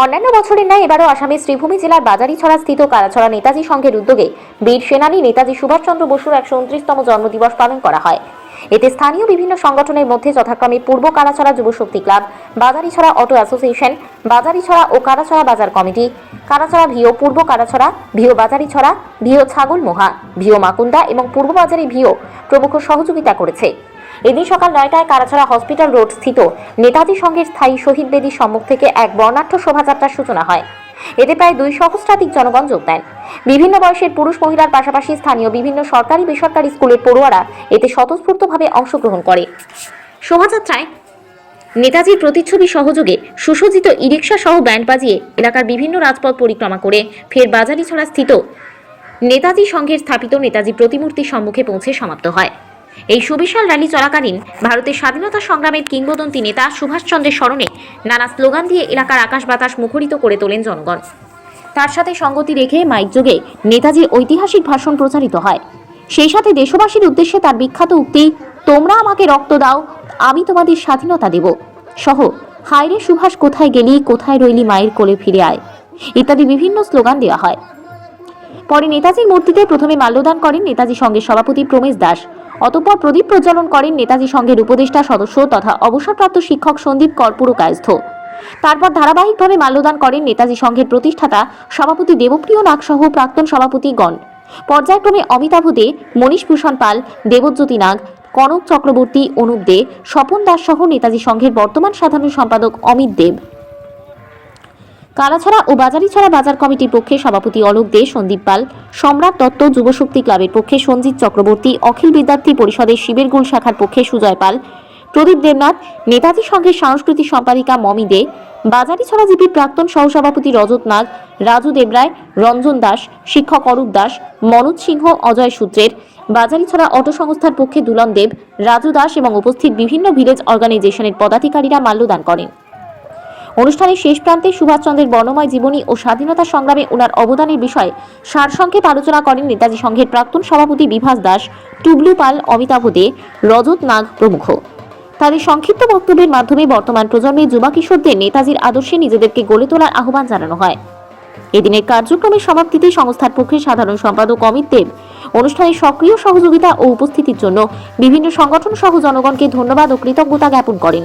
অন্যান্য বছরের ন্যায় এবারও আসামের শ্রীভূমি জেলার বাজারিছড়া স্থিত কালাছড়া নেতাজি সংঘের উদ্যোগে বীর সেনানী নেতাজি সুভাষচন্দ্র বসুর একশো উনত্রিশতম জন্মদিবস পালন করা হয়। এতে স্থানীয় বিভিন্ন সংগঠনের মধ্যে যথাক্রমে পূর্ব Kalachhara Jubashakti club, Bazaricherra auto association, Bazaricherra ও কালাছড়া বাজার কমিটি কালাছড়া ভিও পূর্ব কালাছড়া ভিও বাজারিছড়া, ভিও ছাগল মোহা ভিও মাকুন্দা এবং পূর্ব বাজারি ভিও প্রমুখ সহযোগিতা করেছে। এদিন সকাল নয়টায় কারাছড়া হসপিটাল রোড স্থিত নেতাজি সংঘের স্থায়ী শহীদ বেদির সম্মুখ থেকে এক বর্ণাঢ্য শোভাযাত্রার সূচনা হয়। এতে প্রায় দুই সহস্রাধিক জনগণ যোগ দেন। বিভিন্ন বয়সের পুরুষ মহিলার পাশাপাশি স্থানীয় বিভিন্ন সরকারি বেসরকারি স্কুলের পড়ুয়ারা এতে স্বতঃস্ফূর্তভাবে অংশগ্রহণ করে। শোভাযাত্রায় নেতাজির প্রতিচ্ছবি সহযোগে সুসজ্জিত ইরিকশা সহ ব্যান্ড বাজিয়ে এলাকার বিভিন্ন রাজপথ পরিক্রমা করে ফের বাজারি বাজারিছড়া স্থিত নেতাজি সংঘের স্থাপিত নেতাজি প্রতিমূর্তির সম্মুখে পৌঁছে সমাপ্ত হয়। এই সুবিশাল র্যালি চলাকালীন ভারতের স্বাধীনতা সংগ্রামের কিংবদন্তি নেতা সুভাষচন্দ্রের স্মরণে নানা স্লোগান দিয়ে এলাকার আকাশ বাতাস মুখরিত করে তোলেন জনগণ। তার সাথে সঙ্গতি রেখে মাইক যোগে নেতাজির ঐতিহাসিক ভাষণ প্রচারিত হয়। সেই সাথে দেশবাসীর উদ্দেশ্যে তার বিখ্যাত উক্তি, তোমরা আমাকে রক্ত দাও, আমি তোমাদের স্বাধীনতা দেব। সহ হায়রে সুভাষ, কোথায় গেলি, কোথায় রইলি মায়ের কোলে ফিরে আয়? ইত্যাদি বিভিন্ন স্লোগান দেওয়া হয়। পরে নেতাজির মূর্তিতে প্রথমে মাল্যদান করেন নেতাজি সঙ্গে সভাপতি প্রমেশ দাস। অতঃপর প্রদীপ প্রজ্বলন করেন নেতাজি সংঘের উপদেষ্টা সদস্য তথা অবসরপ্রাপ্ত শিক্ষক সন্দীপ কর্পূর কায়স্থ তারপর ধারাবাহিকভাবে মাল্যদান করেন নেতাজি সংঘের প্রতিষ্ঠাতা সভাপতি দেবপ্রিয় নাগসহ প্রাক্তন সভাপতিগণ। পর্যায়ক্রমে অমিতাভ দে, মনীষ ভূষণ পাল, দেবজ্যোতি নাগ, কনক চক্রবর্তী, অনুপ দে, স্বপন দাস সহ নেতাজি সংঘের বর্তমান সাধারণ সম্পাদক অমিত দেব। কালাছড়া ও বাজারিছড়া বাজার কমিটির পক্ষে সভাপতি অলোক দে, সন্দীপ পাল, সম্রাট দত্ত যুবশক্তি ক্লাবের পক্ষে সঞ্জিত চক্রবর্তী, অখিল বিদ্যার্থী পরিষদের শিবেরগুল শাখার পক্ষে সুজয় পাল, প্রদীপ দেবনাথ, নেতাজি সংঘের সাংস্কৃতিক সম্পাদিকা মমি দে, বাজারিছড়া জিপির প্রাক্তন সহসভাপতি রজত নাগ, রাজু দেবরায় রঞ্জন দাস, শিক্ষক অরূপ দাস, মনোজ সিংহ, অজয় সূত্রের, বাজারিছড়া অটো সংস্থার পক্ষে দুলন দেব, রাজু দাস এবং উপস্থিত বিভিন্ন ভিলেজ অর্গানাইজেশনের পদাধিকারীরা মাল্যদান করেন। অনুষ্ঠানের শেষ প্রান্তে সুভাষচন্দ্রের বর্ণময় জীবনী ও স্বাধীনতা সংগ্রামে ওনার অবদানের বিষয়ে সারসংক্ষেপ আলোচনা করেন নেতাজি সংঘের প্রাক্তন সভাপতি বিভাস দাস, টুবলু পাল, অমিতাভ দে, রজত নাগ প্রমুখ। তাদের সংক্ষিপ্ত বক্তব্যের মাধ্যমে বর্তমান প্রজন্মের যুবা কিশোরদের নেতাজির আদর্শে নিজেদেরকে গড়ে তোলার আহ্বান জানানো হয়। এদিনের কার্যক্রমের সমাপ্তিতে সংস্থার পক্ষে সাধারণ সম্পাদক অমিত দেব অনুষ্ঠানের সক্রিয় সহযোগিতা ও উপস্থিতির জন্য বিভিন্ন সংগঠন সহ জনগণকে ধন্যবাদ ও কৃতজ্ঞতা জ্ঞাপন করেন।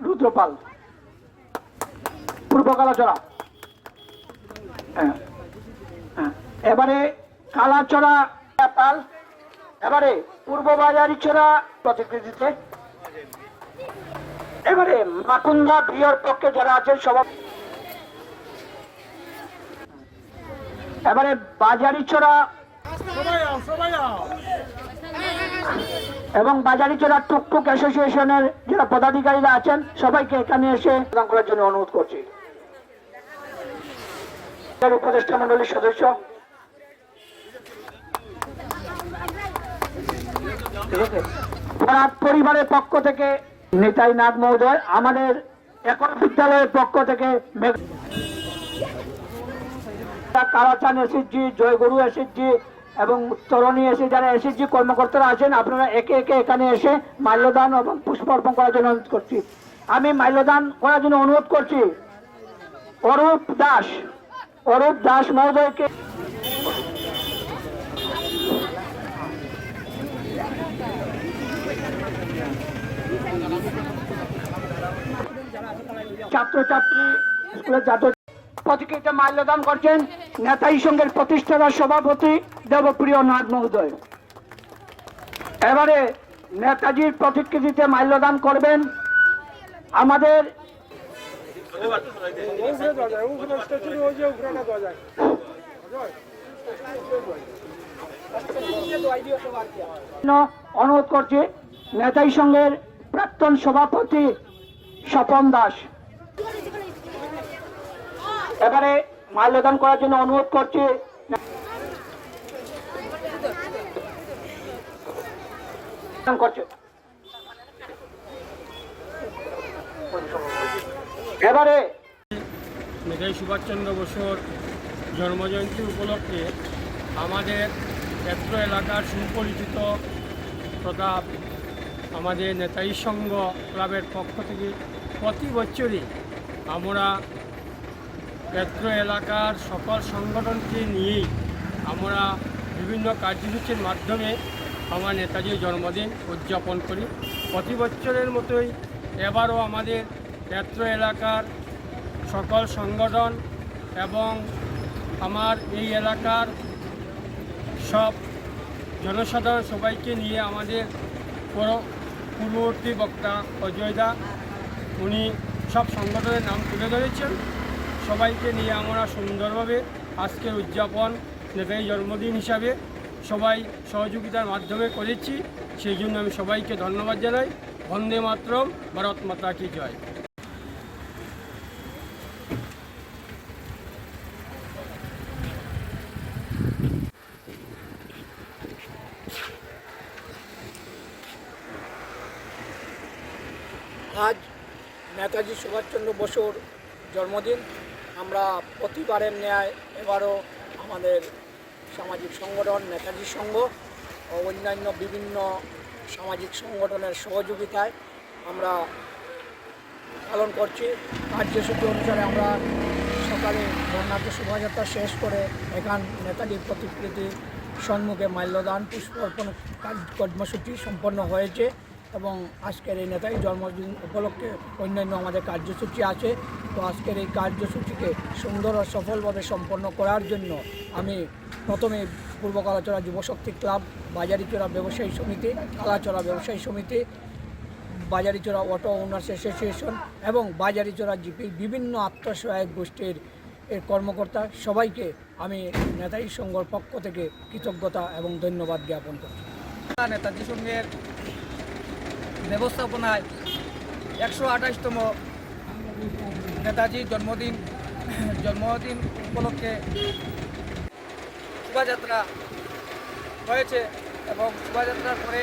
রুদ্রপাল। পূর্ব কালাচড়া। হ্যাঁ হ্যাঁ। এবারে কালাচড়া পাল এবারে পূর্ব বাজারি চড়া প্রতিকৃতিতে এবারে মাকুন্দা বিয়র পক্ষে যারা আছেন সবাই এবারে বাজারি চড়া সবাই সবাই আও। এবং বাজারি জেলার টুকটুক অ্যাসোসিয়েশনের যারা পদাধিকারীরা আছেন, সবাইকে এখানে এসে প্রদান করার জন্য অনুরোধ করছি। উপদেষ্টা মন্ডলীর সদস্য। পরিবারের পক্ষ থেকে, নেতাই নাগ মহোদয়, আমাদের একক বিদ্যালয়ের পক্ষ থেকে কালাচান এসেছি, জয়গুরু এসেছি এবং তরণী এসে যারা এসএসজি কর্মকর্তারা আছেন, আপনারা একে একে এখানে এসে মাল্যদান এবং পুষ্প অর্পণ করার জন্য অনুরোধ করছি। আমি মাল্যদান করার জন্য অনুরোধ করছি। অরূপ দাস অরূপ দাস মহোদয়কে ছাত্রছাত্রী, স্কুলের ছাত্র প্রতিকৃতিতে মাল্যদান করছেন নেতাই সংঘের প্রতিষ্ঠাতা সভাপতি দেবপ্রিয় নাথ মহোদয়। এবারে নেতাজির প্রতিকৃতিতে মাল্যদান করবেন আমাদের অনুরোধ করছি নেতাই সংঘের প্রাক্তন সভাপতি স্বপন দাস। এবারে মাল্যদান করার জন্য অনুরোধ করছি। এবারে নেতাজি সুভাষচন্দ্র বসুর জন্মজয়ন্তী উপলক্ষে আমাদের ক্ষেত্র এলাকার সুপরিচিত তথা আমাদের নেতাজি সংঘ ক্লাবের পক্ষ থেকে প্রতি বছরই আমরা ক্ষেত্র এলাকার সকল সংগঠনকে নিয়েই আমরা বিভিন্ন কার্যসূচির মাধ্যমে আমার নেতাজির জন্মদিন উদযাপন করি। প্রতি বছরের মতোই এবারও আমাদের ক্ষেত্র এলাকার সকল সংগঠন এবং আমার এই এলাকার সব জনসাধারণ সবাইকে নিয়ে আমাদের পর- পূর্ববর্তী বক্তা অজয় দা, উনি সব সংগঠনের নাম তুলে ধরেছেন। সবাইকে নিয়ে আমরা সুন্দরভাবে আজকের উদযাপন নেতাজি জন্মদিন হিসাবে সবাই সহযোগিতার মাধ্যমে করেছি। সেই জন্য আমি সবাইকে ধন্যবাদ জানাই। বন্দে মাতরম, ভারত মাতা কি জয়। আজ নেতাজি সুভাষচন্দ্র বসুর জন্মদিন। প্রতিবারের ন্যায় এবারও আমাদের সামাজিক সংগঠন, নেতাজি সংঘ ও অন্যান্য বিভিন্ন সামাজিক সংগঠনের সহযোগিতায় আমরা পালন করছি। কার্যসূচি অনুসারে আমরা সকালে বর্ণাঢ্য শোভাযাত্রা শেষ করে এখান নেতাজির প্রতিকৃতি সম্মুখে মাল্যদান, পুষ্প অর্পণ কর্মসূচি সম্পন্ন হয়েছে এবং আজকের এই নেতাজি জন্মদিন উপলক্ষে অন্যান্য আমাদের কার্যসূচি আছে। আজকের এই কার্যসূচিকে সুন্দর ও সফলভাবে সম্পন্ন করার জন্য আমি প্রথমে পূর্ব কালাচড়া যুবশক্তি ক্লাব বাজারিচড়া ব্যবসায়ী সমিতি কালাচড়া ব্যবসায়ী সমিতি, বাজারিচোরা অটো ওনার্স অ্যাসোসিয়েশন এবং বাজারিচোরা জিপি বিভিন্ন আত্মসহায়ক গোষ্ঠীর এর কর্মকর্তা সবাইকে আমি নেতাজি সংঘর পক্ষ থেকে কৃতজ্ঞতা এবং ধন্যবাদ জ্ঞাপন করছি। নেতাজি সংঘের ব্যবস্থাপনায় একশো আঠাশতম নেতাজির জন্মদিন জন্মদিন উপলক্ষে শোভাযাত্রা হয়েছে এবং শোভাযাত্রার পরে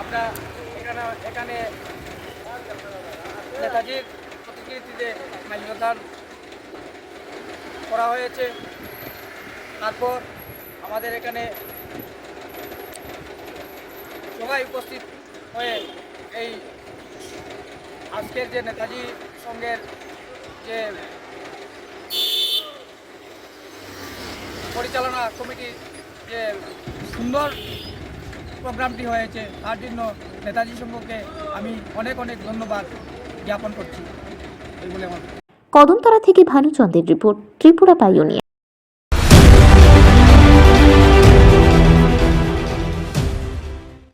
আমরা এখানে এখানে নেতাজির প্রতিকৃতিতে মাল্যদান করা হয়েছে। তারপর আমাদের এখানে সবাই উপস্থিত হয়ে এই আজকের যে নেতাজি সঙ্গের যে পরিচালনা কমিটি যে সুন্দর প্রোগ্রামটি হয়েছে, তার জন্য নেতাজি সম্পর্কে আমি অনেক অনেক ধন্যবাদ জ্ঞাপন করছি। এই বলে আমার কদমতলা থেকে ভানুচন্দ্রের রিপোর্ট, ত্রিপুরা পাইওনিয়া